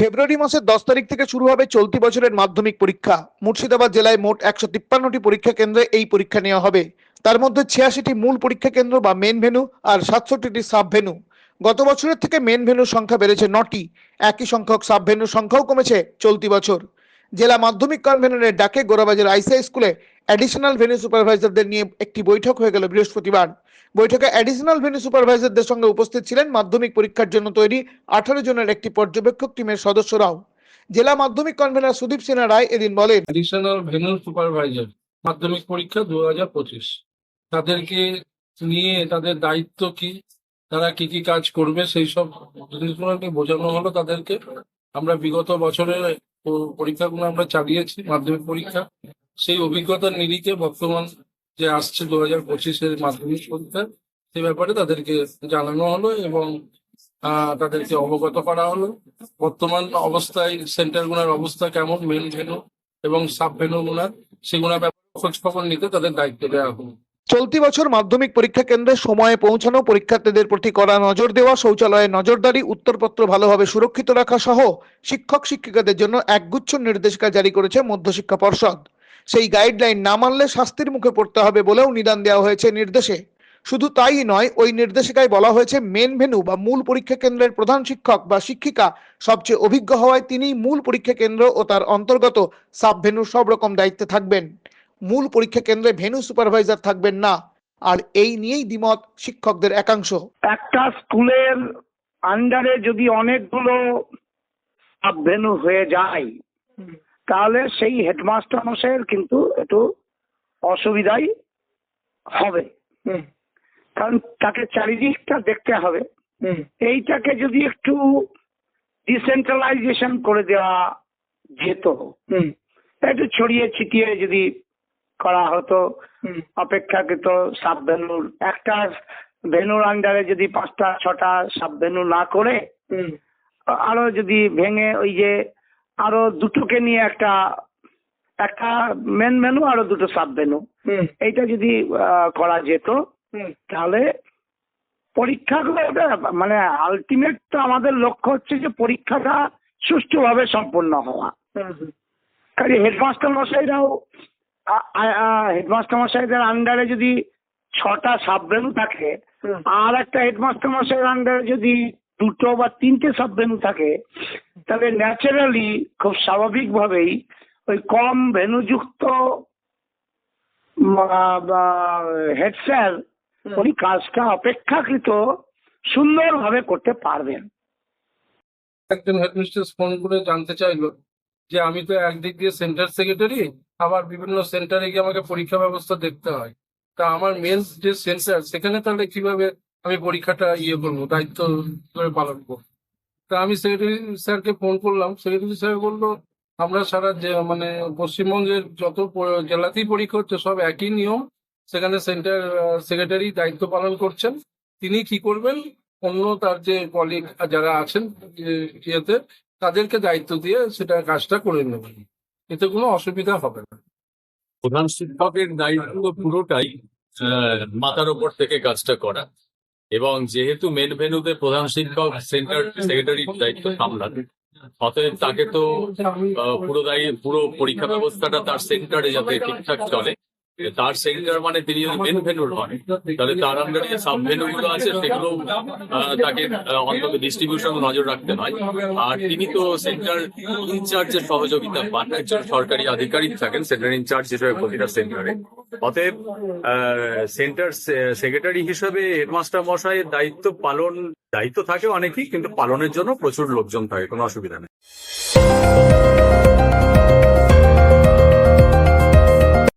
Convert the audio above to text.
ফেব্রুয়ারি মাসের দশ তারিখ থেকে শুরু হবে চলতি বছরের মাধ্যমিক পরীক্ষা। মুর্শিদাবাদ জেলায় মোট একশো তিপ্পান্নটি পরীক্ষা কেন্দ্রে এই পরীক্ষা নেওয়া হবে। তার মধ্যে ছিয়াশিটি মূল পরীক্ষা কেন্দ্র বা মেন ভেনু আর সাতষট্টিটি সাব ভেনু গত বছরের থেকে মেন ভেনুর সংখ্যা বেড়েছে নটি। একই সংখ্যক সাব ভেনুর সংখ্যাও কমেছে চলতি বছর। জেলা মাধ্যমিক কনভেনরের ডাকে গোরাবাজার আইসিআই স্কুলে অ্যাডিশনাল ভেনু সুপারভাইজারদের নিয়ে একটি বৈঠক হয়ে গেল বৃহস্পতিবার। বৈঠকে অ্যাডিশনাল ভেনু সুপারভাইজারদের সঙ্গে উপস্থিত ছিলেন মাধ্যমিক পরীক্ষার জন্য তৈরি আঠারো জনের একটি পর্যবেক্ষক টিমের সদস্যরাও। জেলা মাধ্যমিক কনভেনার সুদীপ সিনহা রায় এদিন বলেন অ্যাডিশনাল ভেনু সুপারভাইজার মাধ্যমিক পরীক্ষা দু হাজার পঁচিশ। তাদেরকে নিয়ে তাদের দায়িত্ব কি, তারা কি কি কাজ করবে, সেই সব জিনিসগুলোকে বোঝানো হলো তাদেরকে। আমরা বিগত বছরের পরীক্ষাগুলো আমরা চালিয়েছি, মাধ্যমিক পরীক্ষা। সেই অভিজ্ঞতার নিরিখে বর্তমান যে আসছে দু হাজার পঁচিশের মাধ্যমিক পরীক্ষা, সে ব্যাপারে তাদেরকে জানানো হলো এবং তাদেরকে অবগত করা হলো। বর্তমান অবস্থায় সেন্টারগুলোর অবস্থা কেমন মেন ভেনু এবং সাব ভেনুগুলার সেগুলোর ব্যাপারে খোঁজ খবর নিতে তাদের দায়িত্ব দেওয়া হলো। চলতি বছর মাধ্যমিক পরীক্ষা কেন্দ্রে সময়ে পৌঁছানো পরীক্ষার্থীদের প্রতি কড়া নজর দেওয়া, শৌচালয়ে নজরদারি, উত্তরপত্র ভালোভাবে সুরক্ষিত রাখা সহ শিক্ষক শিক্ষিকাদের জন্য একগুচ্ছ নির্দেশিকা জারি করেছে মধ্যশিক্ষা পর্ষদ। সেই গাইডলাইন না মানলে শাস্তির মুখে পড়তে হবে বলেও নিদান দেওয়া হয়েছে নির্দেশে। শুধু তাই নয় ওই নির্দেশিকায় বলা হয়েছে মেন ভেনু বা মূল পরীক্ষা কেন্দ্রের প্রধান শিক্ষক বা শিক্ষিকা সবচেয়ে অভিজ্ঞ হওয়ায় তিনিই মূল পরীক্ষা কেন্দ্র ও তার অন্তর্গত সাব ভেনুর সব রকম দায়িত্বে থাকবেন। মূল পরীক্ষা কেন্দ্রে ভেনু সুপারভাইজার থাকবেন না। আর এই নিয়েই দ্বিমত শিক্ষকদের একাংশ। একটা স্কুলের আন্ডারে যদি অনেকগুলো সাবভেনু হয়ে যায় তাহলে সেই হেডমাস্টার মশাইয়ের কিন্তু একটু অসুবিধাই হবে। কারণ তাকে চারিদিকটা দেখতে হবে। এইটাকে যদি একটু ডিসেন্ট্রালাইজেশন করে দেওয়া যেত একটু ছড়িয়ে ছিটিয়ে যদি করা হতো অপেক্ষাকৃত সাব ভেনুর একটা ভেনুর আন্ডারে যদি পাঁচটা ছটা সাব ভেনু না করে আরও যদি ভেঙে ওই যে আরও দুটোকে নিয়ে একটা একটা মেন মেনু আরও দুটো সাব ভেনু এইটা যদি করা যেত তাহলে পরীক্ষাগুলো ওটা মানে আলটিমেট তো আমাদের লক্ষ্য হচ্ছে যে পরীক্ষাটা সুষ্ঠুভাবে সম্পন্ন হওয়া। কাজে হেডমাস্টার মশাইরাও হেডমাস্টার মশাইদের আন্ডারে যদি ছটা সাবভেনু থাকে আর একটা হেডমাস্টার মশাইয়ের আন্ডারে যদি দুটো বা তিনটে সাবভেনু থাকে তাহলে ন্যাচারালি খুব স্বাভাবিকভাবেই ওই কম ভেনুযুক্ত হেড স্যার উনি কাজটা অপেক্ষাকৃত সুন্দরভাবে করতে পারবেন। একজন হেডমিস্ট্রেস ফোন করে জানতে চাইলো যে আমি তো একদিক দিয়ে সেন্টার সেক্রেটারি আবার বিভিন্ন সেন্টারে গিয়ে আমাকে পরীক্ষা ব্যবস্থা দেখতে হয়। তা আমার মেন যে সেন্টার সেখানে তাহলে কীভাবে আমি পরীক্ষাটা ইয়ে করব দায়িত্ব করে পালন করব? তা আমি সেক্রেটারি স্যারকে ফোন করলাম। সেক্রেটারি স্যার বলল, আমরা সারা মানে পশ্চিমবঙ্গের যত জেলাতেই পরীক্ষা হচ্ছে, সব একই নিয়ম। সেখানে সেন্টার, সেক্রেটারি দায়িত্ব পালন করছেন। তিনি কি করবেন? অন্য তার যে কলিগ যারা আছেন ইয়েতে, তাদেরকে দায়িত্ব দিয়ে সেটা কাজটা করে নেবেন। এতে কোনো অসুবিধা হবে না। প্রধান শিক্ষকের দায়িত্ব পুরোটাই মাথার উপর থেকে কাজটা করা। এবং যেহেতু মেন ভেনুতে প্রধান শিক্ষক সেন্টার সেক্রেটারি দায়িত্ব সামলান, অতএব তাকে তো পুরো দায়ী পুরো পরীক্ষা ব্যবস্থাটা তার সেন্টারে যাতে ঠিকঠাক চলে। তার সেন্টার মানে তিনি যদি মেন ভেনুর হন। তাহলে তার আন্ডারে যে সাব ভেনু গুলো আছে, সেগুলো তাকে অন্তত ডিস্ট্রিবিউশন নজর রাখতে হয়। আর তিনি তো সেন্টার ইনচার্জের সহযোগিতা পান। একজন সরকারি আধিকারিক থাকেন সেন্টার ইনচার্জ হিসেবে প্রতিটা সেন্টারে অতএব সেন্টার সেক্রেটারি হিসেবে হেডমাস্টার মশাইয়ের দায়িত্ব পালন, দায়িত্ব থাকে অনেকই, কিন্তু পালনের জন্য প্রচুর লোকজন থাকে, কোনো অসুবিধা নেই।